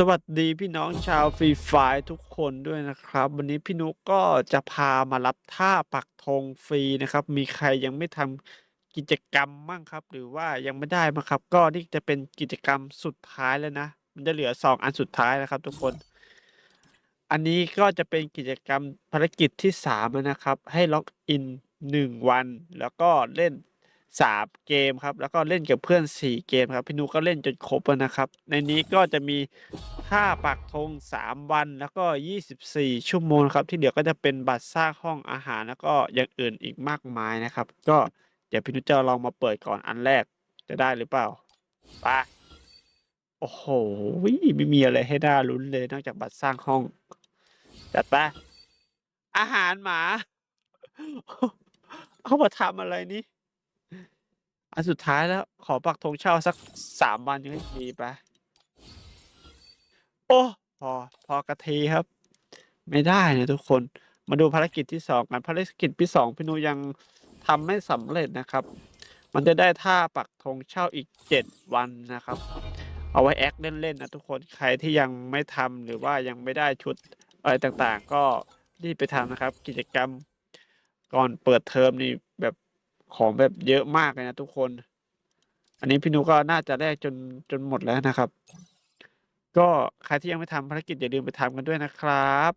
สวัสดีพี่น้องชาวฟรีไฟร์ทุกคนด้วยนะครับ วันนี้พี่นุกก็จะพามารับท่าปักธงฟรีนะครับ มีใครยังไม่ทำกิจกรรมมั่งครับ หรือว่ายังไม่ได้มั้งครับ ก็นี่จะเป็นกิจกรรมสุดท้ายแล้วนะ มันจะเหลือสองอันสุดท้ายนะครับ ทุกคน อันนี้ก็จะเป็นกิจกรรมภารกิจที่สามนะครับ ให้ล็อกอินหนึ่งวัน แล้วก็เล่น สามเกมครับ แล้วก็เล่นกับเพื่อนสี่เกมครับ พี่นุก็เล่นจนครบแล้วนะครับ ในนี้ก็จะมีท่าปักธงสามวันแล้วก็ยี่สิบสี่ชั่วโมงครับ ที่เหลือก็จะเป็นบัตรสร้างห้องอาหารแล้วก็อย่างอื่นอีกมากมายนะครับ ก็เดี๋ยวพี่นุจะลองมาเปิดก่อนอันแรกจะได้หรือเปล่าไปโอ้โหไม่มีอะไรให้น่าลุ้นเลยนอกจากบัตรสร้างห้องจัดไปอาหารหมา เอามาทำอะไรนี่ อันสุดท้ายแล้ว ขอปักธงเช่าสักสามวันยังดีไปโอ้ พอ พอกระทีครับ ไม่ได้นะทุกคน มาดูภารกิจที่สองกันภารกิจที่สองพี่นุยังทำไม่สำเร็จนะครับ มันจะได้ท่าปักธงเช่าอีกเจ็ดวันนะครับ เอาไว้แอคเล่นๆนะทุกคนใครที่ยังไม่ทำหรือว่ายังไม่ได้ชุดอะไรต่างๆ ก็รีบไปทำนะครับ กิจกรรมก่อนเปิดเทอมนี่ ของแบบเยอะมากเลยนะทุกคน อันนี้พี่นุก็น่าจะแลกจนจนหมดแล้วนะครับ ก็ใครที่ยังไม่ทำภารกิจอย่าลืมไปทำกันด้วยนะครับ